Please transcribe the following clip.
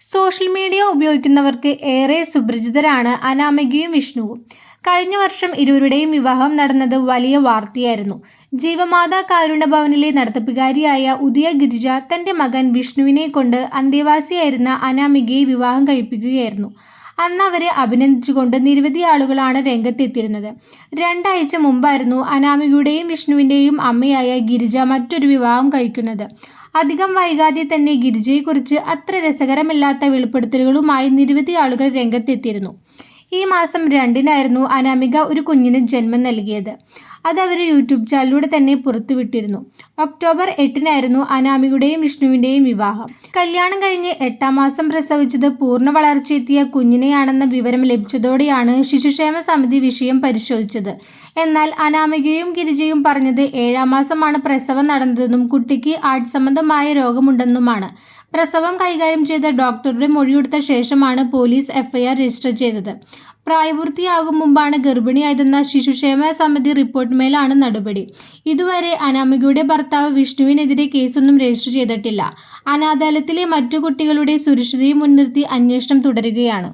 Social media ഉപയോഗിക്കുന്നവർക്ക് ഏറെ സുപരിചിതരാണ് അനാമികയും വിഷ്ണുവും. കഴിഞ്ഞ വർഷം ഇരുവരുടെയും വിവാഹം നടന്നത് വലിയ വാർത്തയായിരുന്നു. ജീവമാതാ കാരുണ്യ ഭവനിലെ നടത്തിപ്പുകാരിയായ ഉദയ ഗിരിജ തന്റെ മകൻ വിഷ്ണുവിനെ കൊണ്ട് അന്തേവാസിയായിരുന്ന അനാമികയെ വിവാഹം കഴിപ്പിക്കുകയായിരുന്നു. അന്ന് അവരെ അഭിനന്ദിച്ചുകൊണ്ട് നിരവധി ആളുകളാണ് രംഗത്തെത്തിയിരുന്നത്. രണ്ടാഴ്ച മുമ്പായിരുന്നു അനാമികയുടെയും വിഷ്ണുവിന്റെയും അമ്മയായ ഗിരിജ മറ്റൊരു വിവാഹം കഴിക്കുന്നത്. അധികം വൈകാതെ തന്നെ ഗിരിജയെക്കുറിച്ച് അത്ര രസകരമല്ലാത്ത വെളിപ്പെടുത്തലുകളുമായി നിരവധി ആളുകൾ രംഗത്തെത്തിയിരുന്നു. ഈ മാസം രണ്ടിനായിരുന്നു അനാമിക ഒരു കുഞ്ഞിന് ജന്മം നൽകിയത്. അത് അവർ യൂട്യൂബ് ചാനലിലൂടെ തന്നെ പുറത്തുവിട്ടിരുന്നു ഒക്ടോബർ എട്ടിനായിരുന്നു അനാമികയുടെയും വിഷ്ണുവിന്റെയും വിവാഹം. കല്യാണം കഴിഞ്ഞ് എട്ടാം മാസം പ്രസവിച്ചത് പൂർണ വളർച്ചയെത്തിയ കുഞ്ഞിനെയാണെന്ന വിവരം ലഭിച്ചതോടെയാണ് ശിശുക്ഷേമ സമിതി വിഷയം പരിശോധിച്ചത്. എന്നാൽ അനാമികയും ഗിരിജയും പറഞ്ഞത് ഏഴാം മാസമാണ് പ്രസവം നടന്നതെന്നും കുട്ടിക്ക് ആർട്ട് സംബന്ധമായ രോഗമുണ്ടെന്നുമാണ്. പ്രസവം കൈകാര്യം ചെയ്ത ഡോക്ടറുടെ മൊഴിയെടുത്ത ശേഷമാണ് പോലീസ് എഫ്ഐആർ രജിസ്റ്റർ ചെയ്തത്. പ്രായപൂർത്തിയാകും മുമ്പാണ് ഗർഭിണിയായതെന്ന ശിശുക്ഷേമ സമിതി റിപ്പോർട്ടിന്മേലാണ് നടപടി. ഇതുവരെ അനാമികയുടെ ഭർത്താവ് വിഷ്ണുവിനെതിരെ കേസൊന്നും രജിസ്റ്റർ ചെയ്തിട്ടില്ല. അനാഥാലയത്തിലെ മറ്റു കുട്ടികളുടെ സുരക്ഷിതയും മുൻനിർത്തി അന്വേഷണം തുടരുകയാണ്.